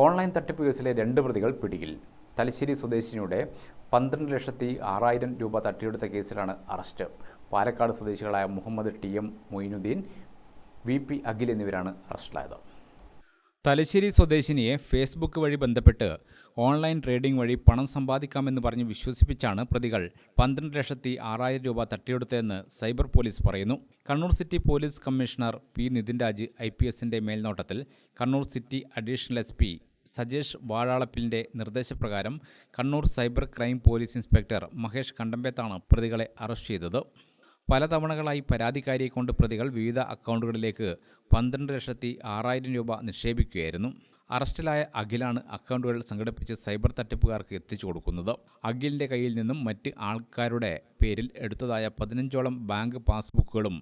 Online തട്ടിപ്പ് കേസിലെ രണ്ട് പ്രതികൾ പിടിയിൽ. തലശ്ശേരി സ്വദേശിനിയുടെ പന്ത്രണ്ട് ലക്ഷത്തി ആറായിരം രൂപ തട്ടിയെടുത്ത കേസിലാണ് അറസ്റ്റ്. പാലക്കാട് സ്വദേശികളായ Muhammad T M Moinuddin V P Akhil എന്നിവരാണ് അറസ്റ്റിലായത്. തലശ്ശേരി സ്വദേശിനിയെ ഫേസ്ബുക്ക് വഴി ബന്ധപ്പെട്ട് ഓൺലൈൻ ട്രേഡിംഗ് വഴി പണം സമ്പാദിക്കാമെന്ന് പറഞ്ഞ് വിശ്വസിപ്പിച്ചാണ് പ്രതികൾ. പന്ത്രണ്ട് ലക്ഷത്തി ആറായിരം രൂപ തട്ടിയെടുത്തതെന്ന് സൈബർ പോലീസ് പറയുന്നു. Kannur city police commissioner P Nithin Raj I P എസിന്റെ മേൽനോട്ടത്തിൽ Kannur city additional S P Sajesh വാഴാളപ്പിലിന്റെ നിർദ്ദേശപ്രകാരം Kannur cyber crime police inspector Mahesh കണ്ടമ്പേത്താണ് പ്രതികളെ അറസ്റ്റ് ചെയ്തത്. പലതവണകളായി പരാതിക്കാരിയെ കൊണ്ട് പ്രതികൾ വിവിധ അക്കൗണ്ടുകളിലേക്ക് പന്ത്രണ്ട് ലക്ഷത്തി ആറായിരം രൂപ നിക്ഷേപിക്കുകയായിരുന്നു. അറസ്റ്റിലായ അഖിലാണ് അക്കൗണ്ടുകൾ സംഘടിപ്പിച്ച് സൈബർ തട്ടിപ്പുകാർക്ക് എത്തിച്ചു കൊടുക്കുന്നത്. അഖിലിന്റെ കയ്യിൽ നിന്നും മറ്റ് ആൾക്കാരുടെ പേരിൽ എടുത്തതായ പതിനഞ്ചോളം ബാങ്ക് പാസ്ബുക്കുകളും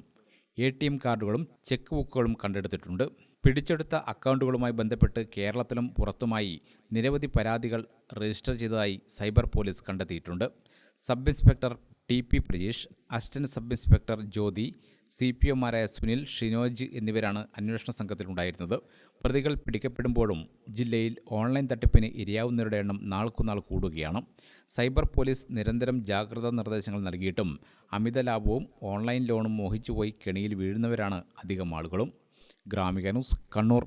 എ ടി എം കാർഡുകളും ചെക്ക് ബുക്കുകളും കണ്ടെടുത്തിട്ടുണ്ട്. പിടിച്ചെടുത്ത അക്കൗണ്ടുകളുമായി ബന്ധപ്പെട്ട് കേരളത്തിലും പുറത്തുമായി നിരവധി പരാതികൾ രജിസ്റ്റർ ചെയ്തതായി സൈബർ പോലീസ് കണ്ടെത്തിയിട്ടുണ്ട്. Sub inspector T P Prajeesh assistant sub inspector Jyothi C P ഒമാരായ Sunil Shinoj എന്നിവരാണ് അന്വേഷണ സംഘത്തിലുണ്ടായിരുന്നത്. പ്രതികൾ പിടിക്കപ്പെടുമ്പോഴും ജില്ലയിൽ ഓൺലൈൻ തട്ടിപ്പിന് ഇരയാവുന്നവരുടെ എണ്ണം നാൾക്കുനാൾ കൂടുകയാണ്. സൈബർ പോലീസ് നിരന്തരം ജാഗ്രതാ നിർദ്ദേശങ്ങൾ നൽകിയിട്ടും അമിത ലാഭവും ഓൺലൈൻ ലോണും മോഹിച്ചുപോയി കെണിയിൽ വീഴുന്നവരാണ് അധികം ആളുകളും. Gramika news Kannur.